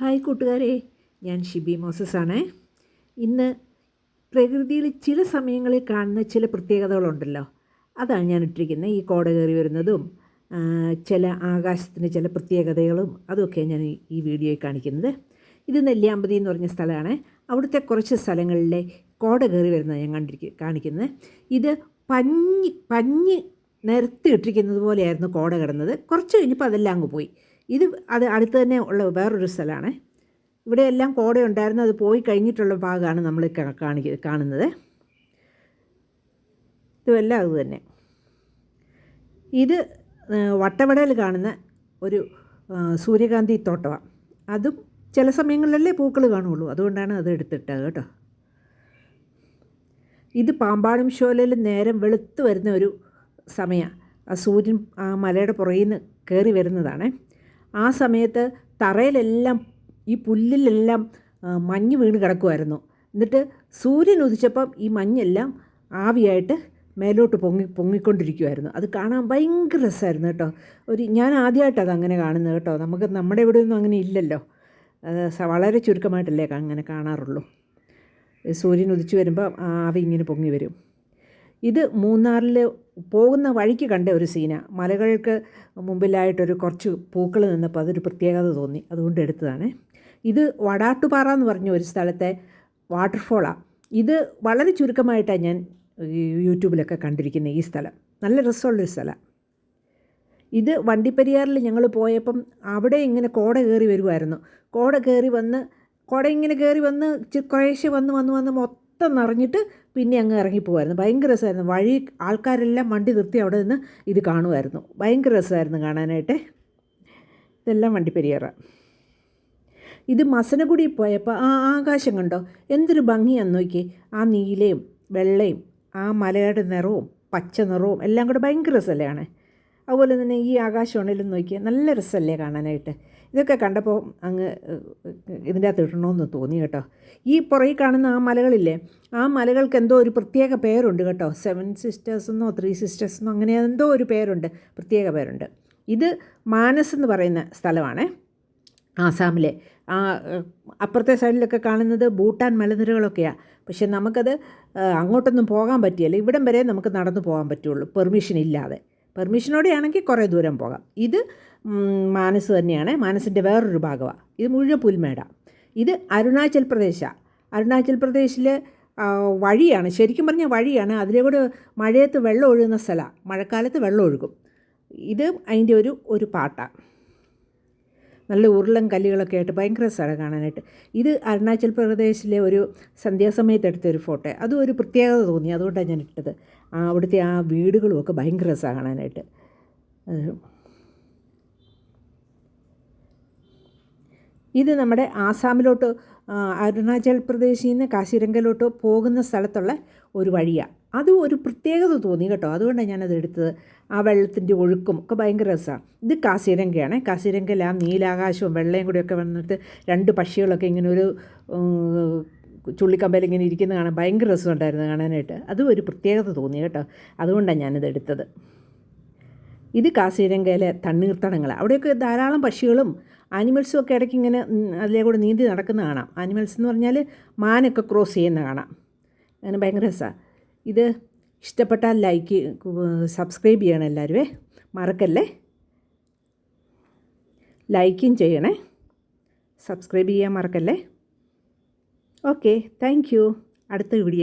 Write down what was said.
Hi കൂട്ടുകാരെ ഞാൻ Shibi Moses ആണ് ഇന്ന് പ്രകൃതിയിൽ ചില സമയങ്ങളിൽ കാണുന്ന ചില പ്രത്യേകതകളുണ്ടല്ലോ. അതാണ് ഞാൻ ഇട്ടിരിക്കുന്നത്. ഈ കോട കയറി വരുന്നതും ചില ആകാശത്തിന്റെ ചില പ്രത്യേകതകളും അതൊക്കെ ഞാൻ ഈ- ഈ വീഡിയോയിൽ കാണിക്കുന്നത്. ഇത് നെല്ലിയാമ്പതി എന്ന് പറഞ്ഞ സ്ഥലമാണ്. അവിടുത്തെ കുറച്ച് സ്ഥലങ്ങളിലെ കോട കയറി വരുന്നത് ഞാൻ കണ്ടിരിക്കുക കാണിക്കുന്നത്. ഇത് പഞ്ഞി പഞ്ഞി നിരത്തി ഇട്ടിരിക്കുന്നത് പോലെയായിരുന്നു കോട കിടന്നത്. കുറച്ച് കഴിഞ്ഞപ്പോൾ അതെല്ലാം അങ്ങ് പോയി. ഇത് അത് അടുത്ത് തന്നെ ഉള്ള വേറൊരു സ്ഥലമാണ്. ഇവിടെ എല്ലാം കോട ഉണ്ടായിരുന്നു. അത് പോയി കഴിഞ്ഞിട്ടുള്ള ഭാഗമാണ് നമ്മൾ കാണിക്ക കാണുന്നത്. ഇതുമെല്ലാം അത് തന്നെ. ഇത് വട്ടവടയിൽ കാണുന്ന ഒരു സൂര്യകാന്തി തോട്ടമാണ് അതും ചില സമയങ്ങളിലല്ലേ പൂക്കൾ കാണുള്ളൂ. അതുകൊണ്ടാണ് അത് എടുത്തിട്ടത് കേട്ടോ. ഇത് പാമ്പാടും ശോലയിൽ നേരം വെളുത്ത് വരുന്ന ഒരു സമയമാണ്. ആ സൂര്യൻ ആ മലയുടെ പുറകിൽ നിന്ന് കയറി വരുന്നതാണ്. ആ സമയത്ത് തറയിലെല്ലാം ഈ പുല്ലിലെല്ലാം മഞ്ഞ് വീണ് കിടക്കുമായിരുന്നു എന്നിട്ട് സൂര്യൻ ഉദിച്ചപ്പം ഈ മഞ്ഞെല്ലാം ആവിയായിട്ട് മേലോട്ട് പൊങ്ങി പൊങ്ങിക്കൊണ്ടിരിക്കുമായിരുന്നു അത് കാണാൻ ഭയങ്കര രസമായിരുന്നു കേട്ടോ. ഒരു ഞാൻ ആദ്യമായിട്ടത് അങ്ങനെ കാണുന്നത് കേട്ടോ. നമുക്ക് നമ്മുടെ ഇവിടെ ഒന്നും അങ്ങനെ ഇല്ലല്ലോ. വളരെ ചുരുക്കമായിട്ടല്ലേ അങ്ങനെ കാണാറുള്ളൂ. സൂര്യൻ ഉദിച്ചു വരുമ്പോൾ ആവി ഇങ്ങനെ പൊങ്ങി വരും. ഇത് മൂന്നാറിൽ പോകുന്ന വഴിക്ക് കണ്ട ഒരു സീന. മലകൾക്ക് മുമ്പിലായിട്ടൊരു കുറച്ച് പൂക്കൾ നിന്നപ്പോൾ അതൊരു പ്രത്യേകത തോന്നി. അതുകൊണ്ട് എടുത്തതാണ്. ഇത് വടാട്ടുപാറ എന്ന് പറഞ്ഞ ഒരു സ്ഥലത്തെ വാട്ടർഫോളാണ് ഇത് വളരെ ചുരുക്കമായിട്ടാണ് ഞാൻ യൂട്യൂബിലൊക്കെ കണ്ടിരിക്കുന്നത് ഈ സ്ഥലം. നല്ല രസമുള്ളൊരു സ്ഥലമാണ് ഇത് വണ്ടിപ്പെരിയാറിൽ ഞങ്ങൾ പോയപ്പം അവിടെ ഇങ്ങനെ കോട കയറി വരുമായിരുന്നു കോട കയറി വന്ന് കോട ഇങ്ങനെ കയറി വന്ന് കുറേശ്ശെ വന്ന് വന്ന് വന്ന് മൊത്തം നിറഞ്ഞിട്ട് പിന്നെ അങ്ങ് ഇറങ്ങിപ്പോവായിരുന്നു. ഭയങ്കര രസമായിരുന്നു. വഴി ആൾക്കാരെല്ലാം വണ്ടി നിർത്തി അവിടെ നിന്ന് ഇത് കാണുമായിരുന്നു ഭയങ്കര രസമായിരുന്നു കാണാനായിട്ട്. ഇതെല്ലാം വണ്ടിപ്പെരിയാറാണ് ഇത് മസനഗുടി പോയപ്പോൾ ആ ആകാശം കണ്ടോ? എന്തൊരു ഭംഗിയാന്ന് നോക്കി ആ നീലയും വെള്ളയും ആ മലയുടെ നിറവും പച്ച നിറവും എല്ലാം കൂടെ ഭയങ്കര രസമല്ലാണ് അതുപോലെ തന്നെ ഈ ആകാശമാണെങ്കിലും നോക്കിയാൽ നല്ല രസമല്ലേ കാണാനായിട്ട്. ഇതൊക്കെ കണ്ടപ്പോൾ അങ്ങ് ഇതിന്റെ അകത്ത് ഇടണമെന്ന് തോന്നി കേട്ടോ. ഈ പുറകിൽ കാണുന്ന ആ മലകളില്ലേ ആ മലകൾക്ക് എന്തോ ഒരു പ്രത്യേക പേരുണ്ട് കേട്ടോ. സെവൻ സിസ്റ്റേഴ്സ് എന്നോ ത്രീ സിസ്റ്റേഴ്സ് എന്നോ അങ്ങനെ എന്തോ ഒരു പേരുണ്ട് പ്രത്യേക പേരുണ്ട്. ഇത് മാനസ് എന്ന് പറയുന്ന സ്ഥലമാണേ ആസാമിലെ. ആ അപ്പുറത്തെ സൈഡിലൊക്കെ കാണുന്നത് ഭൂട്ടാൻ മലനിരകളൊക്കെയാണ് പക്ഷെ നമുക്കത് അങ്ങോട്ടൊന്നും പോകാൻ പറ്റിയല്ല. ഇവിടം വരെ നമുക്ക് നടന്നു പോകാൻ പറ്റുള്ളൂ പെർമിഷൻ ഇല്ലാതെ. പെർമിഷനോടെ ആണെങ്കിൽ കുറേ ദൂരം പോകാം. ഇത് മാനസ് തന്നെയാണ്. മാനസിന്റെ വേറൊരു ഭാഗമാണ് ഇത് മുഴുവൻ പുൽമേട. ഇത് അരുണാചൽ പ്രദേശാണ് അരുണാചൽ പ്രദേശിൽ വഴിയാണ്. ശരിക്കും പറഞ്ഞാൽ വഴിയാണ്. അതിലൂടെ മഴയത്ത് വെള്ളം ഒഴുകുന്ന സ്ഥലമാണ് മഴക്കാലത്ത് വെള്ളം ഒഴുകും. ഇത് അതിന്റെ ഒരു ഒരു പാട്ടാണ് നല്ല ഉരുളൻ കല്ലുകളൊക്കെ ആയിട്ട് ഭയങ്കര സ്ഥലം കാണാനായിട്ട്. ഇത് അരുണാചൽ പ്രദേശിലെ ഒരു സന്ധ്യാസമയത്ത് എടുത്തൊരു ഫോട്ടോ. അതും ഒരു പ്രത്യേകത തോന്നി. അതുകൊണ്ടാണ് ഞാൻ ഇട്ടത്. ആ അവിടുത്തെ ആ വീടുകളുമൊക്കെ ഭയങ്കര രസമാണ് കാണാനായിട്ട് അത് ഇത് നമ്മുടെ ആസാമിലോട്ട് അരുണാചൽ പ്രദേശിൽ നിന്ന് കാശിരംഗയിലോട്ട് പോകുന്ന സ്ഥലത്തുള്ള ഒരു വഴിയാണ് അത് ഒരു പ്രത്യേകത തോന്നി കേട്ടോ. അതുകൊണ്ടാണ് ഞാനത് എടുത്തത്. ആ വെള്ളത്തിന്റെ ഒഴുക്കും ഒക്കെ ഭയങ്കര രസമാണ് ഇത് കാസിരംഗയാണ് കാസിരംഗയിൽ ആ നീലാകാശവും വെള്ളയും കൂടിയൊക്കെ വന്നിട്ട് രണ്ട് പക്ഷികളൊക്കെ ഇങ്ങനെ ഒരു ചുള്ളിക്കമ്പയിൽ ഇങ്ങനെ ഇരിക്കുന്ന കാണാൻ ഭയങ്കര രസമുണ്ടായിരുന്നു കാണാനായിട്ട്. അതും ഒരു പ്രത്യേകത തോന്നി കേട്ടോ. അതുകൊണ്ടാണ് ഞാനിത് എടുത്തത്. ഇത് കാസിരംഗയിലെ തണ്ണീർത്തടങ്ങൾ. അവിടെയൊക്കെ ധാരാളം പക്ഷികളും ആനിമൽസും ഒക്കെ ഇടയ്ക്ക് ഇങ്ങനെ അതിലേ കൂടെ നീന്തി നടക്കുന്ന കാണാം. ആനിമൽസ് എന്ന് പറഞ്ഞാൽ മാനൊക്കെ ക്രോസ് ചെയ്യുന്ന കാണാം. അങ്ങനെ ഭയങ്കര രസമാണ് ഇത് ഇഷ്ടപ്പെട്ടാൽ ലൈക്ക് സബ്സ്ക്രൈബ് ചെയ്യണം എല്ലാവരുമേ മറക്കല്ലേ? ലൈക്കും ചെയ്യണേ. സബ്സ്ക്രൈബ് ചെയ്യാൻ മറക്കല്ലേ? Okay thank you. അടുത്ത വീഡിയോ